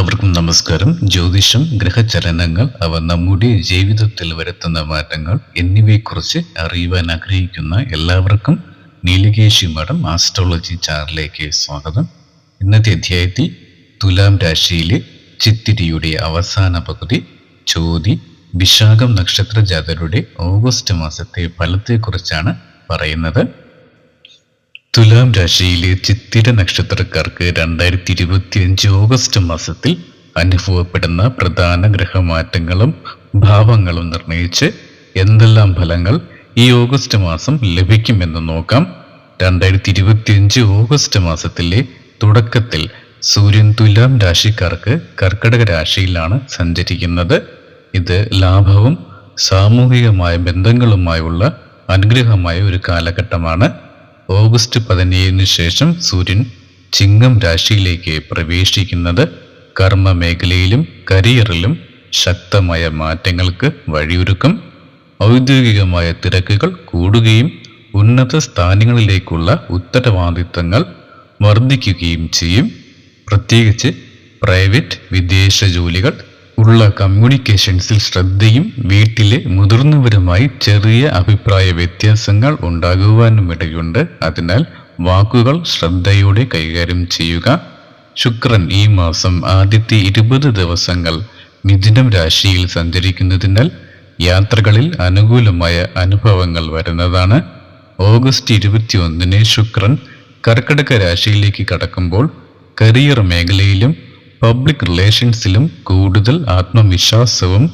എല്ലാവർക്കും നമസ്കാരം. ജ്യോതിഷം ഗ്രഹചലനങ്ങൾ അവ നമ്മുടെ ജീവിതത്തിൽ വരുത്തുന്ന മാറ്റങ്ങൾ എന്നിവയെക്കുറിച്ച് അറിയുവാൻ ആഗ്രഹിക്കുന്ന എല്ലാവർക്കും നീലകേശി മഠം ആസ്ട്രോളജി ചാനലിലേക്ക് സ്വാഗതം. ഇന്നത്തെ അധ്യായത്തിൽ തുലാം രാശിയിലെ ചിത്തിരിയുടെ അവസാന പകുതി ചോതി വിശാഖം നക്ഷത്ര ജാതരുടെ ഓഗസ്റ്റ് മാസത്തെ ഫലത്തെക്കുറിച്ചാണ് പറയുന്നത്. തുലാം രാശിയിലെ ചിത്തിര നക്ഷത്രക്കാർക്ക് രണ്ടായിരത്തി ഇരുപത്തിയഞ്ച് ഓഗസ്റ്റ് മാസത്തിൽ അനുഭവപ്പെടുന്ന പ്രധാന ഗ്രഹമാറ്റങ്ങളും ഭാവങ്ങളും നിർണയിച്ച് എന്തെല്ലാം ഫലങ്ങൾ ഈ ഓഗസ്റ്റ് മാസം ലഭിക്കുമെന്ന് നോക്കാം. രണ്ടായിരത്തി ഇരുപത്തിയഞ്ച് ഓഗസ്റ്റ് മാസത്തിലെ തുടക്കത്തിൽ സൂര്യൻ തുലാം രാശിക്കാർക്ക് കർക്കടക രാശിയിലാണ് സഞ്ചരിക്കുന്നത്. ഇത് ലാഭവും സാമൂഹികമായ ബന്ധങ്ങളുമായുള്ള അനുഗ്രഹമായ ഒരു കാലഘട്ടമാണ്. ഓഗസ്റ്റ് പതിനേഴിന് ശേഷം സൂര്യൻ ചിങ്ങം രാശിയിലേക്ക് പ്രവേശിക്കുന്നത് കർമ്മ മേഖലയിലും കരിയറിലും ശക്തമായ മാറ്റങ്ങൾക്ക് വഴിയൊരുക്കും. ഔദ്യോഗികമായ തിരക്കുകൾ കൂടുകയും ഉന്നത സ്ഥാനങ്ങളിലേക്കുള്ള ഉത്തരവാദിത്തങ്ങൾ വർദ്ധിക്കുകയും ചെയ്യും. പ്രത്യേകിച്ച് പ്രൈവറ്റ് വിദേശ ജോലികൾ ഉള്ള കമ്മ്യൂണിക്കേഷൻസിൽ ശ്രദ്ധയും വീട്ടിലെ മുതിർന്നവരുമായി ചെറിയ അഭിപ്രായ വ്യത്യാസങ്ങൾ ഉണ്ടാകുവാനും ഇടയുണ്ട് അതിനാൽ വാക്കുകൾ ശ്രദ്ധയോടെ കൈകാര്യം ചെയ്യുക. ശുക്രൻ ഈ മാസം ആദ്യത്തെ ഇരുപത് ദിവസങ്ങൾ മിഥുനം രാശിയിൽ സഞ്ചരിക്കുന്നതിനാൽ യാത്രകളിൽ അനുകൂലമായ അനുഭവങ്ങൾ വരുന്നതാണ്. ഓഗസ്റ്റ് ഇരുപത്തി ഒന്നിന് ശുക്രൻ കർക്കിടക രാശിയിലേക്ക് കടക്കുമ്പോൾ കരിയർ മേഖലയിലും പബ്ലിക് റിലേഷൻസിലും കൂടുതൽ ആത്മവിശ്വാസവും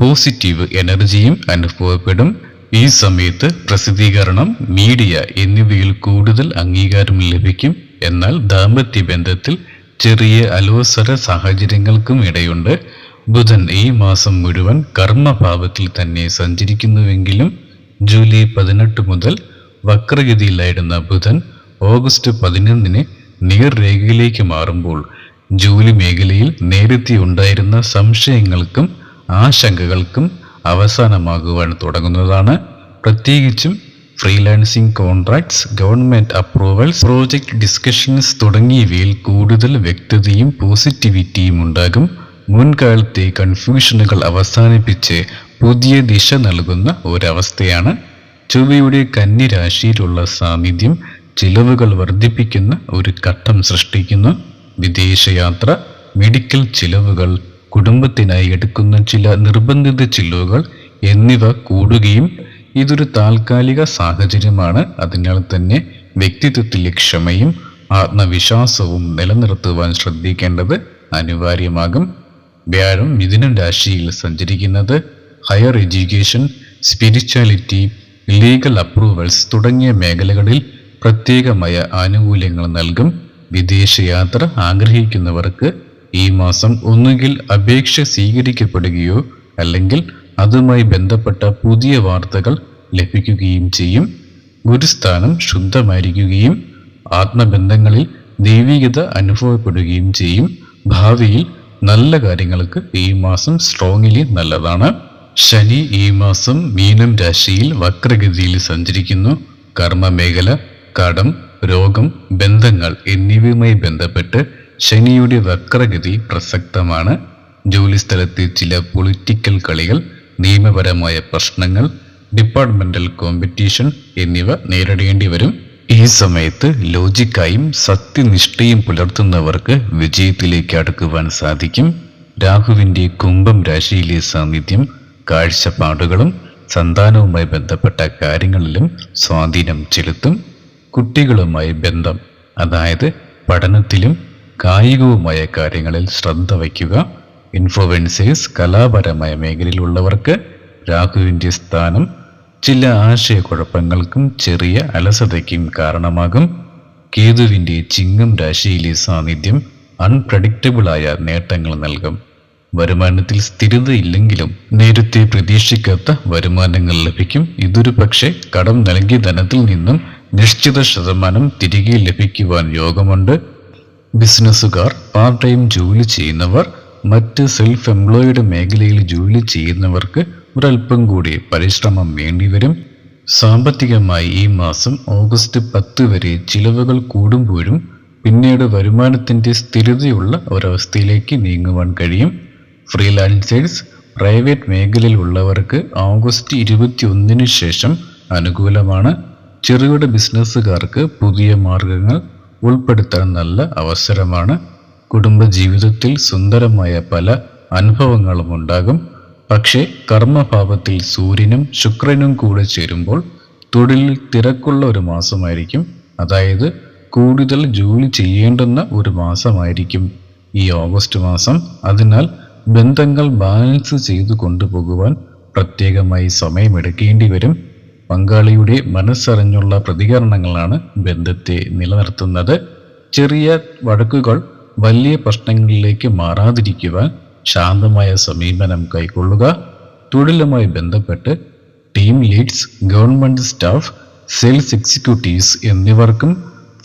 പോസിറ്റീവ് എനർജിയും അനുഭവപ്പെടും. ഈ സമയത്ത് പ്രസിദ്ധീകരണം മീഡിയ എന്നിവയിൽ കൂടുതൽ അംഗീകാരം ലഭിക്കും. എന്നാൽ ദാമ്പത്യ ബന്ധത്തിൽ ചെറിയ അലോസര സാഹചര്യങ്ങൾക്കും ഇടയുണ്ട്. ബുധൻ ഈ മാസം മുഴുവൻ കർമ്മഭാവത്തിൽ തന്നെ സഞ്ചരിക്കുന്നുവെങ്കിലും ജൂലൈ പതിനെട്ട് മുതൽ വക്രഗതിയിലായിരുന്ന ബുധൻ ഓഗസ്റ്റ് പതിനൊന്നിന് നേർരേഖയിലേക്ക് മാറുമ്പോൾ ജോലി മേഖലയിൽ നേരത്തെ ഉണ്ടായിരുന്ന സംശയങ്ങൾക്കും ആശങ്കകൾക്കും അവസാനമാകുവാൻ തുടങ്ങുന്നതാണ്. പ്രത്യേകിച്ചും freelancing contracts government approvals project discussions തുടങ്ങിയവയിൽ കൂടുതൽ വ്യക്തതയും പോസിറ്റിവിറ്റിയും ഉണ്ടാകും. മുൻകാലത്തെ കൺഫ്യൂഷനുകൾ അവസാനിപ്പിച്ച് പുതിയ ദിശ നൽകുന്ന ഒരവസ്ഥയാണ്. ചൊവ്വയുടെ കന്യരാശിയിലുള്ള സാന്നിധ്യം ചിലവുകൾ വർദ്ധിപ്പിക്കുന്ന ഒരു ഘട്ടം സൃഷ്ടിക്കുന്നു. വിദേശയാത്ര മെഡിക്കൽ ചിലവുകൾ കുടുംബത്തിനായി എടുക്കുന്ന ചില നിർബന്ധിത ചിലവുകൾ എന്നിവ കൂടുകയും ഇതൊരു താൽക്കാലിക സാഹചര്യമാണ്. അതിനാൽ തന്നെ വ്യക്തിത്വത്തിലെ ക്ഷമയും ആത്മവിശ്വാസവും നിലനിർത്തുവാൻ ശ്രദ്ധിക്കേണ്ടത് അനിവാര്യമാകും. വ്യാഴം മിഥുനം രാശിയിൽ സഞ്ചരിക്കുന്നത് higher education spirituality legal approvals തുടങ്ങിയ മേഖലകളിൽ പ്രത്യേകമായ ആനുകൂല്യങ്ങൾ നൽകും. വിദേശയാത്ര ആഗ്രഹിക്കുന്നവർക്ക് ഈ മാസം ഒന്നുകിൽ അപേക്ഷ സ്വീകരിക്കപ്പെടുകയോ അല്ലെങ്കിൽ അതുമായി ബന്ധപ്പെട്ട പുതിയ വാർത്തകൾ ലഭിക്കുകയും ചെയ്യും. ഗുരുസ്ഥാനം ശുദ്ധമായിരിക്കുകയും ആത്മബന്ധങ്ങളിൽ ദൈവികത അനുഭവപ്പെടുകയും ചെയ്യും. ഭാവിയിൽ നല്ല കാര്യങ്ങൾക്ക് ഈ മാസം സ്ട്രോങ്ങിലി നല്ലതാണ്. ശനി ഈ മാസം മീനം രാശിയിൽ വക്രഗതിയിൽ സഞ്ചരിക്കുന്നു. കർമ്മമേഖല കടം രോഗം ബന്ധങ്ങൾ എന്നിവയുമായി ബന്ധപ്പെട്ട് ശനിയുടെ വക്രഗതി പ്രസക്തമാണ്. ജോലിസ്ഥലത്തെ ചില പൊളിറ്റിക്കൽ കളികൾ നിയമപരമായ പ്രശ്നങ്ങൾ ഡിപ്പാർട്ട്മെന്റൽ കോമ്പറ്റീഷൻ എന്നിവ നേരിടേണ്ടി വരും. ഈ സമയത്ത് ലോജിക്കായും സത്യനിഷ്ഠയും പുലർത്തുന്നവർക്ക് വിജയത്തിലേക്ക് അടുക്കുവാൻ സാധിക്കും. രാഹുവിന്റെ കുംഭം രാശിയിലെ സാന്നിധ്യം കാഴ്ചപ്പാടുകളും സന്താനവുമായി ബന്ധപ്പെട്ട കാര്യങ്ങളിലും സ്വാധീനം ചെലുത്തും. കുട്ടികളുമായി ബന്ധം അതായത് പഠനത്തിലും കായികവുമായ കാര്യങ്ങളിൽ ശ്രദ്ധ വയ്ക്കുക. ഇൻഫ്ലുവൻസേഴ്സ് കലാപരമായ മേഖലയിലുള്ളവർക്ക് രാഹുവിന്റെ സ്ഥാനം ചില ആശയക്കുഴപ്പങ്ങൾക്കും ചെറിയ അലസതയ്ക്കും കാരണമാകും. കേതുവിന്റെ ചിങ്ങം രാശിയിലെ സാന്നിധ്യം അൺപ്രഡിക്റ്റബിളായ നേട്ടങ്ങൾ നൽകും. വരുമാനത്തിൽ സ്ഥിരതയില്ലെങ്കിലും നേരത്തെ പ്രതീക്ഷിക്കാത്ത വരുമാനങ്ങൾ ലഭിക്കും. ഇതൊരു പക്ഷേ കടം നൽകിയ ധനത്തിൽ നിന്നും നിശ്ചിത ശതമാനം തിരികെ ലഭിക്കുവാൻ യോഗമുണ്ട്. ബിസിനസ്സുകാർ പാർട്ട് ടൈം ജോലി ചെയ്യുന്നവർ മറ്റ് സെൽഫ് എംപ്ലോയിഡ് മേഖലയിൽ ജോലി ചെയ്യുന്നവർക്ക് ഒരല്പം കൂടി പരിശ്രമം വേണ്ടിവരും. സാമ്പത്തികമായി ഈ മാസം ഓഗസ്റ്റ് പത്ത് വരെ ചിലവുകൾ കൂടുമ്പോഴും പിന്നീട് വരുമാനത്തിന്റെ സ്ഥിരതയുള്ള ഒരവസ്ഥയിലേക്ക് നീങ്ങുവാൻ കഴിയും. ഫ്രീലാൻസേഴ്സ് പ്രൈവറ്റ് മേഖലയിലുള്ളവർക്ക് ഓഗസ്റ്റ് ഇരുപത്തി ഒന്നിന് ശേഷം അനുകൂലമാണ്. ചെറുകിട ബിസിനസ്സുകാർക്ക് പുതിയ മാർഗങ്ങൾ ഉൾപ്പെടുത്താൻ നല്ല അവസരമാണ്. കുടുംബജീവിതത്തിൽ സുന്ദരമായ പല അനുഭവങ്ങളും ഉണ്ടാകും. പക്ഷേ കർമ്മഭാവത്തിൽ സൂര്യനും ശുക്രനും കൂടെ ചേരുമ്പോൾ തൊഴിലിൽ തിരക്കുള്ള ഒരു മാസമായിരിക്കും. അതായത് കൂടുതൽ ജോലി ചെയ്യേണ്ടുന്ന ഒരു മാസമായിരിക്കും ഈ ഓഗസ്റ്റ് മാസം. അതിനാൽ ബന്ധങ്ങൾ ബാലൻസ് ചെയ്തു കൊണ്ടുപോകുവാൻ പ്രത്യേകമായി സമയമെടുക്കേണ്ടി വരും. പങ്കാളിയുടെ മനസ്സറിഞ്ഞുള്ള പ്രതികരണങ്ങളാണ് ബന്ധത്തെ നിലനിർത്തുന്നത്. ചെറിയ വഴക്കുകൾ വലിയ പ്രശ്നങ്ങളിലേക്ക് മാറാതിരിക്കുവാൻ ശാന്തമായ സമീപനം കൈക്കൊള്ളുക തൊഴിലുമായി ബന്ധപ്പെട്ട് team leads government staff sales executives എന്നിവർക്കും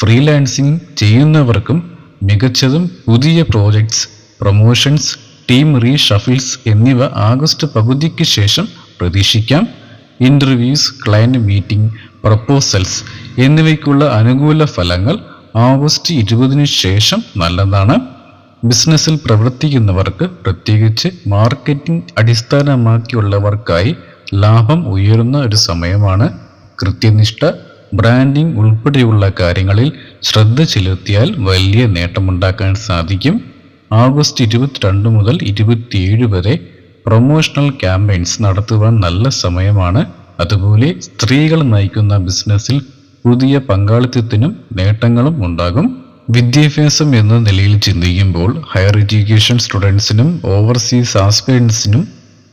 ഫ്രീലാൻസിംഗ് ചെയ്യുന്നവർക്കും മികച്ചതും പുതിയ പ്രോജക്ട്സ് പ്രൊമോഷൻസ് ടീം റീഷഫിൽസ് എന്നിവ ആഗസ്റ്റ് പകുതിക്ക് ശേഷം പ്രതീക്ഷിക്കാം. ഇന്റർവ്യൂസ് ക്ലയന്റ് മീറ്റിംഗ് പ്രപ്പോസൽസ് എന്നിവയ്ക്കുള്ള അനുകൂല ഫലങ്ങൾ ഓഗസ്റ്റ് ഇരുപതിന് ശേഷം നല്ലതാണ്. ബിസിനസ്സിൽ പ്രവർത്തിക്കുന്നവർക്ക് പ്രത്യേകിച്ച് മാർക്കറ്റിംഗ് അടിസ്ഥാനമാക്കിയുള്ളവർക്കായി ലാഭം ഉയരുന്ന ഒരു സമയമാണ്. കൃത്യനിഷ്ഠ ബ്രാൻഡിംഗ് ഉൾപ്പെടെയുള്ള കാര്യങ്ങളിൽ ശ്രദ്ധ ചെലുത്തിയാൽ വലിയ നേട്ടമുണ്ടാക്കാൻ സാധിക്കും. ആഗസ്റ്റ് ഇരുപത്തിരണ്ട് മുതൽ ഇരുപത്തിയേഴ് വരെ പ്രൊമോഷണൽ ക്യാമ്പയിൻസ് നടത്തുവാൻ നല്ല സമയമാണ്. അതുപോലെ സ്ത്രീകൾ നയിക്കുന്ന ബിസിനസ്സിൽ പുതിയ പങ്കാളിത്തത്തിനും നേട്ടങ്ങളും ഉണ്ടാകും. വിദ്യാഭ്യാസം എന്ന നിലയിൽ ചിന്തിക്കുമ്പോൾ ഹയർ എഡ്യൂക്കേഷൻ സ്റ്റുഡൻസിനും ഓവർസീസ് ആസ്പിറൻസിനും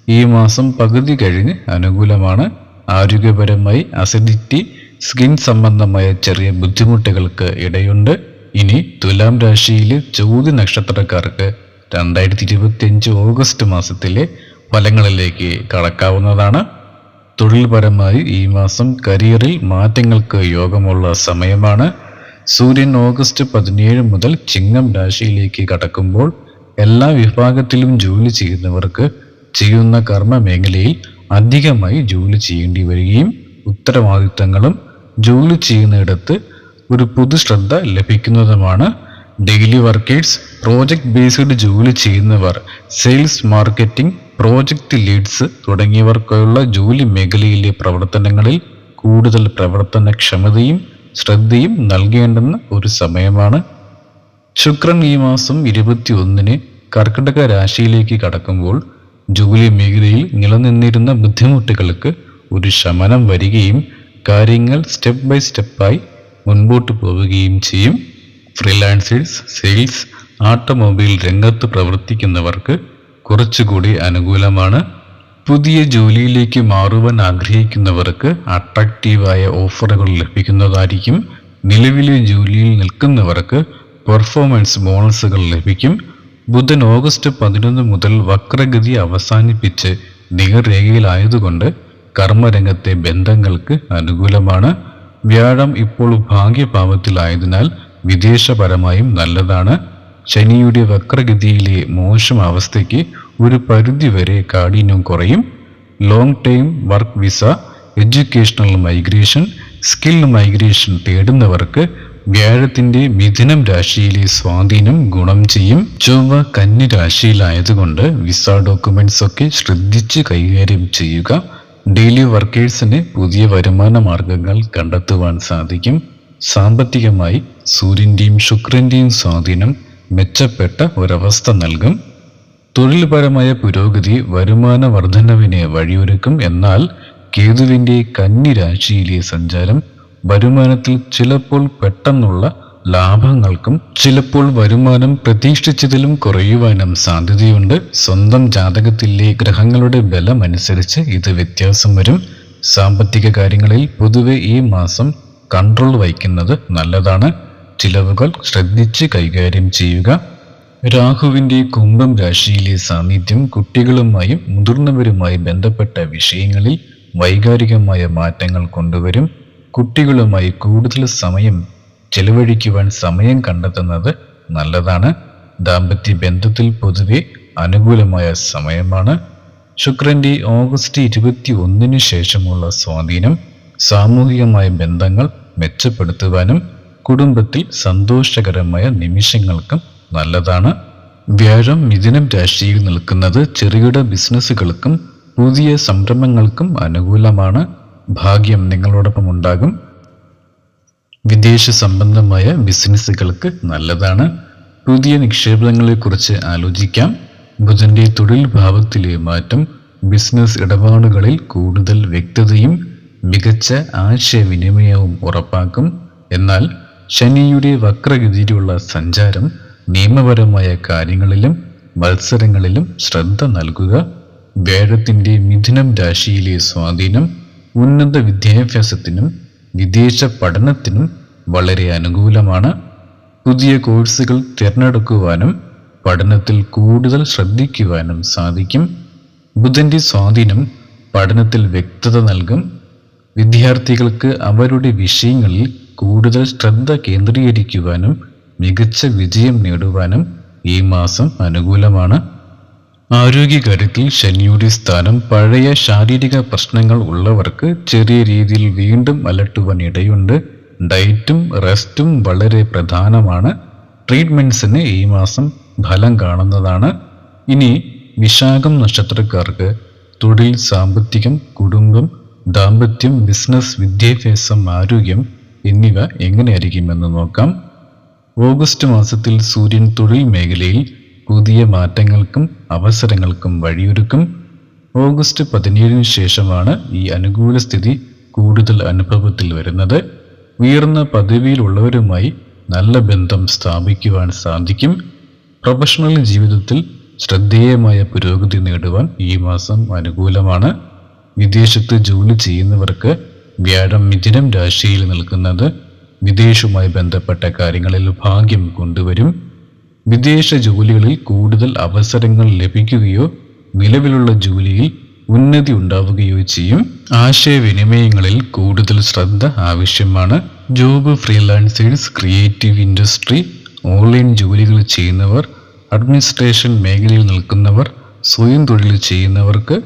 ഈ മാസം പകുതി കഴിഞ്ഞ് അനുകൂലമാണ്. ആരോഗ്യപരമായി അസിഡിറ്റി സ്കിൻ സംബന്ധമായ ചെറിയ ബുദ്ധിമുട്ടുകൾക്ക് ഇടയുണ്ട്. ഇനി തുലാം രാശിയിലെ ചോദ്യ നക്ഷത്രക്കാർക്ക് രണ്ടായിരത്തി ഇരുപത്തിയഞ്ച് ഓഗസ്റ്റ് മാസത്തിലെ ഫലങ്ങളിലേക്ക് കടക്കാവുന്നതാണ്. തൊഴിൽപരമായി ഈ മാസം കരിയറിൽ മാറ്റങ്ങൾക്ക് യോഗമുള്ള സമയമാണ്. സൂര്യൻ ഓഗസ്റ്റ് പതിനേഴ് മുതൽ ചിങ്ങം രാശിയിലേക്ക് കടക്കുമ്പോൾ എല്ലാ വിഭാഗത്തിലും ജോലി ചെയ്യുന്നവർക്ക് ചെയ്യുന്ന കർമ്മ മേഖലയിൽ അധികമായി ജോലി ചെയ്യേണ്ടി വരികയും ഉത്തരവാദിത്തങ്ങളും ജോലി ചെയ്യുന്നിടത്ത് ഒരു പൊതുശ്രദ്ധ ലഭിക്കുന്നതുമാണ്. ഡെയിലി വർക്കേഴ്സ് പ്രോജക്റ്റ് ബേസ്ഡ് ജോലി ചെയ്യുന്നവർ സെയിൽസ് മാർക്കറ്റിംഗ് പ്രോജക്റ്റ് ലീഡ്സ് തുടങ്ങിയവർക്കുള്ള ജോലി മേഖലയിലെ പ്രവർത്തനങ്ങളിൽ കൂടുതൽ പ്രവർത്തനക്ഷമതയും ശ്രദ്ധയും നൽകേണ്ടുന്ന ഒരു സമയമാണ്. ശുക്രൻ ഈ മാസം ഇരുപത്തി ഒന്നിന് കർക്കിടക രാശിയിലേക്ക് കടക്കുമ്പോൾ ജോലി മേഖലയിൽ നിലനിന്നിരുന്ന ബുദ്ധിമുട്ടുകൾക്ക് ഒരു ശമനം വരികയും കാര്യങ്ങൾ സ്റ്റെപ്പ് ബൈ സ്റ്റെപ്പായി മുൻപോട്ട് പോവുകയും ചെയ്യും. ഫ്രീലാൻസേഴ്സ് സെയിൽസ് ഓട്ടോമൊബൈൽ രംഗത്ത് പ്രവർത്തിക്കുന്നവർക്ക് കുറച്ചുകൂടി അനുകൂലമാണ്. പുതിയ ജോലിയിലേക്ക് മാറുവാൻ ആഗ്രഹിക്കുന്നവർക്ക് അട്രാക്റ്റീവായ ഓഫറുകൾ ലഭിക്കുന്നതായിരിക്കും. നിലവിലെ ജോലിയിൽ നിൽക്കുന്നവർക്ക് പെർഫോമൻസ് ബോണസുകൾ ലഭിക്കും. ബുധൻ ഓഗസ്റ്റ് പതിനൊന്ന് മുതൽ വക്രഗതി അവസാനിപ്പിച്ച് നികരേഖയിലായതുകൊണ്ട് കർമ്മരംഗത്തെ ബന്ധങ്ങൾക്ക് അനുകൂലമാണ്. വ്യാഴം ഇപ്പോൾ ഭാഗ്യഭാവത്തിലായതിനാൽ വിദേശപരമായും നല്ലതാണ്. ശനിയുടെ വക്രഗതിയിലെ മോശം അവസ്ഥയ്ക്ക് ഒരു പരിധിവരെ കാഠിന്യം കുറയും. Long time work visa educational migration skill migration തേടുന്നവർക്ക് വ്യാഴത്തിന്റെ മിഥുനം രാശിയിലെ സ്വാധീനം ഗുണം ചെയ്യും. ചൊവ്വ കന്നി രാശിയിലായതുകൊണ്ട് വിസ ഡോക്യുമെന്റ്സ് ഒക്കെ ശ്രദ്ധിച്ച് കൈകാര്യം ചെയ്യുക. ഡെയിലി വർക്കേഴ്സിന് പുതിയ വരുമാന മാർഗങ്ങൾ കണ്ടെത്തുവാൻ സാധിക്കും. സാമ്പത്തികമായി സൂര്യന്റെയും ശുക്രന്റെയും സ്വാധീനം മെച്ചപ്പെട്ട ഒരവസ്ഥ നൽകും. തൊഴിൽപരമായ പുരോഗതി വരുമാന വർധനവിന് വഴിയൊരുക്കും. എന്നാൽ കേതുവിന്റെ കന്നി രാശിയിലെ സഞ്ചാരം വരുമാനത്തിൽ ചിലപ്പോൾ പെട്ടെന്നുള്ള ലാഭങ്ങൾക്കും ചിലപ്പോൾ വരുമാനം പ്രതീക്ഷിച്ചതിലും കുറയുവാനും സാധ്യതയുണ്ട്. സ്വന്തം ജാതകത്തിലെ ഗ്രഹങ്ങളുടെ ബലമനുസരിച്ച് ഇത് വ്യത്യാസം വരും. സാമ്പത്തിക കാര്യങ്ങളിൽ പൊതുവെ ഈ മാസം കൺട്രോൾ വഹിക്കുന്നത് നല്ലതാണ്. ചിലവുകൾ ശ്രദ്ധിച്ച് കൈകാര്യം ചെയ്യുക. രാഹുവിന്റെ കുംഭം രാശിയിലെ സാന്നിധ്യം കുട്ടികളുമായും മുതിർന്നവരുമായി ബന്ധപ്പെട്ട വിഷയങ്ങളിൽ വൈകാരികമായ മാറ്റങ്ങൾ കൊണ്ടുവരും. കുട്ടികളുമായി കൂടുതൽ സമയം ചെലവഴിക്കുവാൻ സമയം കണ്ടെത്തുന്നത് നല്ലതാണ്. ദാമ്പത്യ ബന്ധത്തിൽ പൊതുവെ അനുകൂലമായ സമയമാണ്. ശുക്രന്റെ ഓഗസ്റ്റ് ഇരുപത്തി ഒന്നിന് ശേഷമുള്ള സ്വാധീനം സാമൂഹികമായ ബന്ധങ്ങൾ മെച്ചപ്പെടുത്തുവാനും കുടുംബത്തിൽ സന്തോഷകരമായ നിമിഷങ്ങൾക്കും നല്ലതാണ്. വ്യാഴം മിഥുനം രാശിയിൽ നിൽക്കുന്നത് ചെറുകിട ബിസിനസ്സുകൾക്കും പുതിയ സംരംഭങ്ങൾക്കും അനുകൂലമാണ്. ഭാഗ്യം നിങ്ങളോടൊപ്പം ഉണ്ടാകും. വിദേശ സംബന്ധമായ ബിസിനസ്സുകൾക്ക് നല്ലതാണ്. പുതിയ നിക്ഷേപങ്ങളെക്കുറിച്ച് ആലോചിക്കാം. ബുധന്റെ തൊഴിൽ ഭാവത്തിലെ മാറ്റം ബിസിനസ് ഇടപാടുകളിൽ കൂടുതൽ വ്യക്തതയും മികച്ച ആശയവിനിമയവും ഉറപ്പാക്കും. എന്നാൽ ശനിയുടെ വക്രഗതിയിലുള്ള സഞ്ചാരം നിയമപരമായ കാര്യങ്ങളിലും മത്സരങ്ങളിലും ശ്രദ്ധ നൽകുക. വേഴത്തിന്റെ മിഥുനം രാശിയിലെ സ്വാധീനം ഉന്നത വിദ്യാഭ്യാസത്തിനും വിദേശ പഠനത്തിനും വളരെ അനുകൂലമാണ്. പുതിയ കോഴ്സുകൾ തിരഞ്ഞെടുക്കുവാനും പഠനത്തിൽ കൂടുതൽ ശ്രദ്ധിക്കുവാനും സാധിക്കും. ബുധന്റെ സ്വാധീനം പഠനത്തിൽ വ്യക്തത നൽകും. വിദ്യാർത്ഥികൾക്ക് അവരുടെ വിഷയങ്ങളിൽ കൂടുതൽ ശ്രദ്ധ കേന്ദ്രീകരിക്കുവാനും മികച്ച വിജയം നേടുവാനും ഈ മാസം അനുകൂലമാണ്. ആരോഗ്യകാര്യത്തിൽ ശനിയുടെ സ്ഥാനം പഴയ ശാരീരിക പ്രശ്നങ്ങൾ ഉള്ളവർക്ക് ചെറിയ രീതിയിൽ വീണ്ടും അലട്ടുവാൻ ഇടയുണ്ട്. ഡയറ്റും റെസ്റ്റും വളരെ പ്രധാനമാണ്. ട്രീറ്റ്മെന്റ്സിന് ഈ മാസം ഫലം കാണുന്നതാണ്. ഇനി വിശാഖം നക്ഷത്രക്കാർക്ക് തൊഴിൽ സാമ്പത്തികം കുടുംബം ദാമ്പത്യം ബിസിനസ് വിദ്യാഭ്യാസം ആരോഗ്യം എന്നിവ എങ്ങനെയായിരിക്കുമെന്ന് നോക്കാം. ഓഗസ്റ്റ് മാസത്തിൽ സൂര്യൻ തൊഴിൽ മേഖലയിൽ പുതിയ മാറ്റങ്ങൾക്കും അവസരങ്ങൾക്കും വഴിയൊരുക്കും. ഓഗസ്റ്റ് പതിനേഴിന് ശേഷമാണ് ഈ അനുകൂല സ്ഥിതി കൂടുതൽ അനുഭവത്തിൽ വരുന്നത്. ഉയർന്ന പദവിയിലുള്ളവരുമായി നല്ല ബന്ധം സ്ഥാപിക്കുവാൻ സാധിക്കും. പ്രൊഫഷണൽ ജീവിതത്തിൽ ശ്രദ്ധേയമായ പുരോഗതി നേടുവാൻ ഈ മാസം അനുകൂലമാണ്. വിദേശത്ത് ജോലി ചെയ്യുന്നവർക്ക് വ്യാഴം മിഥുനം രാശിയിൽ നിൽക്കുന്നത് വിദേശവുമായി ബന്ധപ്പെട്ട കാര്യങ്ങളിൽ ഭാഗ്യം കൊണ്ടുവരും. വിദേശ ജോലികളിൽ കൂടുതൽ അവസരങ്ങൾ ലഭിക്കുകയോ നിലവിലുള്ള ജോലിയിൽ ഉന്നതി ഉണ്ടാവുകയോ ചെയ്യും. ആശയവിനിമയങ്ങളിൽ കൂടുതൽ ശ്രദ്ധ ആവശ്യമാണ്. Job freelancers creative industry online ജോലികൾ ചെയ്യുന്നവർ അഡ്മിനിസ്ട്രേഷൻ മേഖലയിൽ നിൽക്കുന്നവർ സ്വയം തൊഴിൽ ചെയ്യുന്നവർക്ക്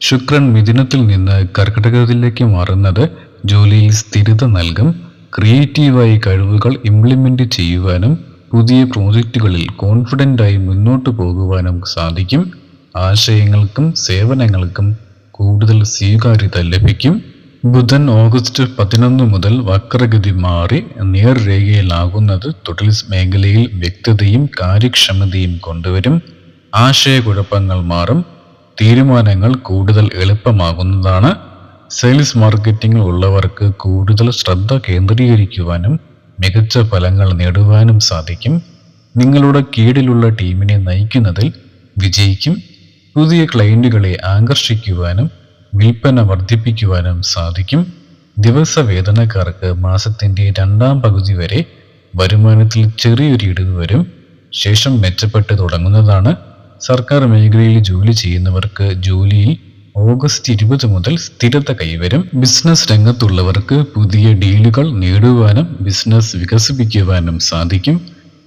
ശുക്രൻ മിഥുനത്തിൽ നിന്ന് കർക്കിടകത്തിലേക്ക് മാറുന്നത് ജോലിയിൽ സ്ഥിരത നൽകും. ക്രിയേറ്റീവായി കഴിവുകൾ ഇംപ്ലിമെന്റ് ചെയ്യുവാനും പുതിയ പ്രോജക്റ്റുകളിൽ കോൺഫിഡന്റായി മുന്നോട്ട് പോകുവാനും സാധിക്കും. ആശയങ്ങൾക്കും സേവനങ്ങൾക്കും കൂടുതൽ സ്വീകാര്യത ലഭിക്കും. ബുധൻ ഓഗസ്റ്റ് പതിനൊന്ന് മുതൽ വക്രഗതി മാറി നേർരേഖയിലാകുന്നത് തൊഴിൽ മേഖലയിൽ വ്യക്തതയും കാര്യക്ഷമതയും കൊണ്ടുവരും. ആശയക്കുഴപ്പങ്ങൾ മാറും. തീരുമാനങ്ങൾ കൂടുതൽ എളുപ്പമാകുന്നതാണ്. സെയിൽസ് മാർക്കറ്റിംഗിൽ ഉള്ളവർക്ക് കൂടുതൽ ശ്രദ്ധ കേന്ദ്രീകരിക്കുവാനും മികച്ച ഫലങ്ങൾ നേടുവാനും സാധിക്കും. നിങ്ങളുടെ കീഴിലുള്ള ടീമിനെ നയിക്കുന്നതിൽ വിജയിക്കും. പുതിയ ക്ലയന്റുകളെ ആകർഷിക്കുവാനും വിൽപ്പന വർദ്ധിപ്പിക്കുവാനും സാധിക്കും. ദിവസ വേതനക്കാർക്ക് മാസത്തിന്റെ രണ്ടാം പകുതി വരെ വരുമാനത്തിൽ ചെറിയൊരു ഇടിവ് വരും. ശേഷം മെച്ചപ്പെട്ട് തുടങ്ങുന്നതാണ്. സർക്കാർ മേഖലയിൽ ജോലി ചെയ്യുന്നവർക്ക് ജോലിയിൽ ഓഗസ്റ്റ് ഇരുപത് മുതൽ സ്ഥിരത കൈവരും. ബിസിനസ് രംഗത്തുള്ളവർക്ക് പുതിയ ഡീലുകൾ നേടുവാനും ബിസിനസ് വികസിപ്പിക്കുവാനും സാധിക്കും.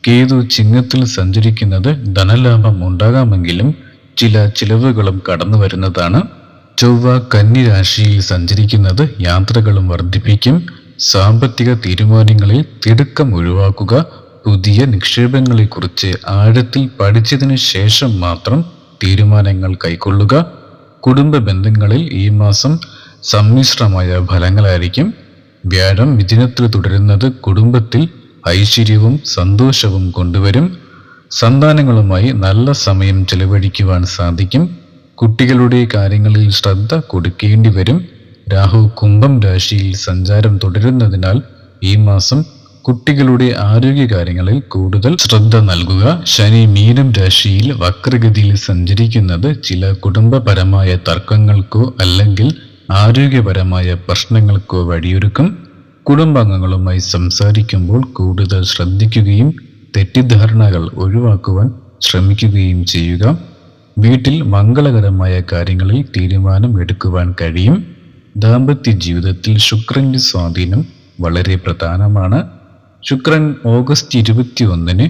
കേതു ചിങ്ങത്തിൽ സഞ്ചരിക്കുന്നത് ധനലാഭം ഉണ്ടാകാമെങ്കിലും ചില ചിലവുകളും കടന്നു വരുന്നതാണ്. ചൊവ്വ കന്നിരാശിയിൽ സഞ്ചരിക്കുന്നത് യാത്രകളും വർദ്ധിപ്പിക്കും. സാമ്പത്തിക തീരുമാനങ്ങളിൽ തിടുക്കം ഒഴിവാക്കുക പുതിയ നിക്ഷേപങ്ങളെക്കുറിച്ച് ആഴത്തിൽ പഠിച്ചതിന് ശേഷം മാത്രം തീരുമാനങ്ങൾ കൈക്കൊള്ളുക. കുടുംബ ബന്ധങ്ങളിൽ ഈ മാസം സമ്മിശ്രമായ ഫലങ്ങളായിരിക്കും. വ്യാഴം മിഥുനത്തിൽ തുടരുന്നത് കുടുംബത്തിൽ ഐശ്വര്യവും സന്തോഷവും കൊണ്ടുവരും. സന്താനങ്ങളുമായി നല്ല സമയം ചെലവഴിക്കുവാൻ സാധിക്കും. കുട്ടികളുടെ കാര്യങ്ങളിൽ ശ്രദ്ധ കൊടുക്കേണ്ടി വരും. രാഹു കുംഭം രാശിയിൽ സഞ്ചാരം തുടരുന്നതിനാൽ ഈ മാസം കുട്ടികളുടെ ആരോഗ്യകാര്യങ്ങളിൽ കൂടുതൽ ശ്രദ്ധ നൽകുക. ശനി മീനം രാശിയിൽ വക്രഗതിയിൽ സഞ്ചരിക്കുന്നത് ചില കുടുംബപരമായ തർക്കങ്ങൾക്കോ അല്ലെങ്കിൽ ആരോഗ്യപരമായ പ്രശ്നങ്ങൾക്കോ വഴിയൊരുക്കും. കുടുംബാംഗങ്ങളുമായി സംസാരിക്കുമ്പോൾ കൂടുതൽ ശ്രദ്ധിക്കുകയും തെറ്റിദ്ധാരണകൾ ഒഴിവാക്കുവാൻ ശ്രമിക്കുകയും ചെയ്യുക. വീട്ടിൽ മംഗളകരമായ കാര്യങ്ങളിൽ തീരുമാനം എടുക്കുവാൻ കഴിയും. ദാമ്പത്യ ജീവിതത്തിൽ ശുക്രന്റെ സ്വാധീനം വളരെ പ്രധാനമാണ്. ശുക്രൻ ഓഗസ്റ്റ് ഇരുപത്തി ഒന്നിന്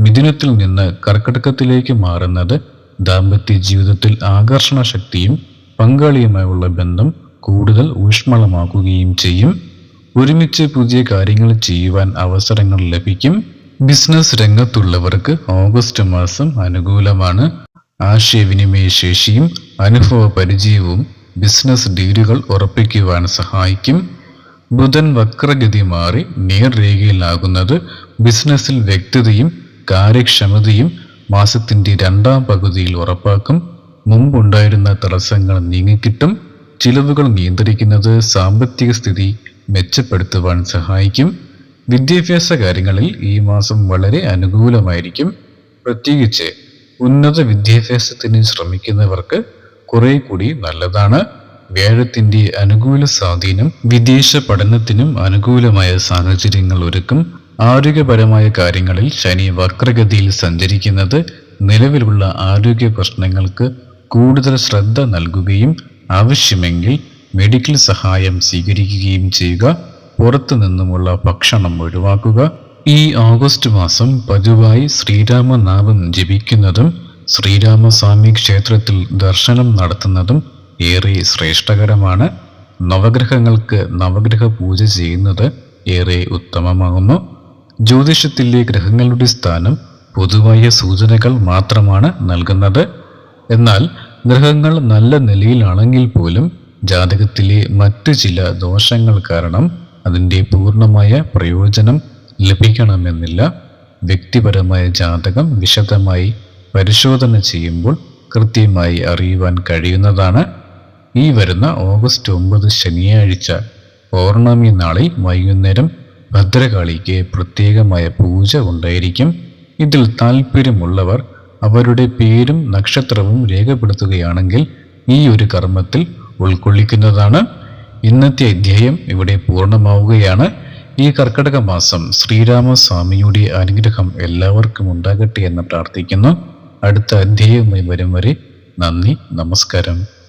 മിഥുനത്തിൽ നിന്ന് കർക്കടകത്തിലേക്ക് മാറുന്നത് ദാമ്പത്യ ജീവിതത്തിൽ ആകർഷണ ശക്തിയും പങ്കാളിയുമായുള്ള ബന്ധം കൂടുതൽ ഊഷ്മളമാക്കുകയും ചെയ്യും. ഒരുമിച്ച് പുതിയ കാര്യങ്ങൾ ചെയ്യുവാൻ അവസരങ്ങൾ ലഭിക്കും. ബിസിനസ് രംഗത്തുള്ളവർക്ക് ഓഗസ്റ്റ് മാസം അനുകൂലമാണ്. ആശയവിനിമയ ശേഷിയും അനുഭവ പരിചയവും ബിസിനസ് ഡീലുകൾ ഉറപ്പിക്കുവാൻ സഹായിക്കും. ബുധൻ വക്രഗതി മാറി നേർരേഖയിലാകുന്നത് ബിസിനസ്സിൽ വ്യക്തതയും കാര്യക്ഷമതയും മാസത്തിന്റെ രണ്ടാം പകുതിയിൽ ഉറപ്പാക്കും. മുമ്പുണ്ടായിരുന്ന തടസ്സങ്ങൾ നീങ്ങിക്കിട്ടും. ചിലവുകൾ നിയന്ത്രിക്കുന്നത് സാമ്പത്തിക സ്ഥിതി മെച്ചപ്പെടുത്തുവാൻ സഹായിക്കും. വിദ്യാഭ്യാസ കാര്യങ്ങളിൽ ഈ മാസം വളരെ അനുകൂലമായിരിക്കും. പ്രത്യേകിച്ച് ഉന്നത വിദ്യാഭ്യാസത്തിന് ശ്രമിക്കുന്നവർക്ക് കുറെ കൂടി നല്ലതാണ്. വ്യാഴത്തിന്റെ അനുകൂല സ്വാധീനം വിദേശ പഠനത്തിനും അനുകൂലമായ സാഹചര്യങ്ങൾ ഒരുക്കും. ആരോഗ്യപരമായ കാര്യങ്ങളിൽ ശനി വക്രഗതിയിൽ സഞ്ചരിക്കുന്നത് നിലവിലുള്ള ആരോഗ്യ പ്രശ്നങ്ങൾക്ക് കൂടുതൽ ശ്രദ്ധ നൽകുകയും ആവശ്യമെങ്കിൽ മെഡിക്കൽ സഹായം സ്വീകരിക്കുകയും ചെയ്യുക. പുറത്തു നിന്നുമുള്ള ഭക്ഷണം ഒഴിവാക്കുക. ഈ ഓഗസ്റ്റ് മാസം പതിവായി ശ്രീരാമനാമം ജപിക്കുന്നതും ശ്രീരാമസ്വാമി ക്ഷേത്രത്തിൽ ദർശനം നടത്തുന്നതും ഏറെ ശ്രേഷ്ഠകരമാണ്. നവഗ്രഹങ്ങൾക്ക് നവഗ്രഹ പൂജ ചെയ്യുന്നത് ഏറെ ഉത്തമമാകുന്നു. ജ്യോതിഷത്തിലെ ഗ്രഹങ്ങളുടെ സ്ഥാനം പൊതുവായ സൂചനകൾ മാത്രമാണ് നൽകുന്നത്. എന്നാൽ ഗ്രഹങ്ങൾ നല്ല നിലയിലാണെങ്കിൽ പോലും ജാതകത്തിലെ മറ്റു ചില ദോഷങ്ങൾ കാരണം അതിന്റെ പൂർണമായ പ്രയോജനം ലഭിക്കണമെന്നില്ല. വ്യക്തിപരമായ ജാതകം വിശദമായി പരിശോധന ചെയ്യുമ്പോൾ കൃത്യമായി അറിയുവാൻ കഴിയുന്നതാണ്. ഈ വരുന്ന ഓഗസ്റ്റ് ഒമ്പത് ശനിയാഴ്ച പൗർണമി നാളിൽ വൈകുന്നേരം ഭദ്രകാളിക്ക് പ്രത്യേകമായ പൂജ ഉണ്ടായിരിക്കും. ഇതിൽ താല്പര്യമുള്ളവർ അവരുടെ പേരും നക്ഷത്രവും രേഖപ്പെടുത്തുകയാണെങ്കിൽ ഈ ഒരു കർമ്മത്തിൽ ഉൾക്കൊള്ളിക്കുന്നതാണ്. ഇന്നത്തെ അധ്യായം ഇവിടെ പൂർണമാവുകയാണ്. ഈ കർക്കടക മാസം ശ്രീരാമസ്വാമിയുടെ അനുഗ്രഹം എല്ലാവർക്കും ഉണ്ടാകട്ടെ എന്ന് പ്രാർത്ഥിക്കുന്നു. അടുത്ത അധ്യായവുമായി വരും വരെ നന്ദി നമസ്കാരം.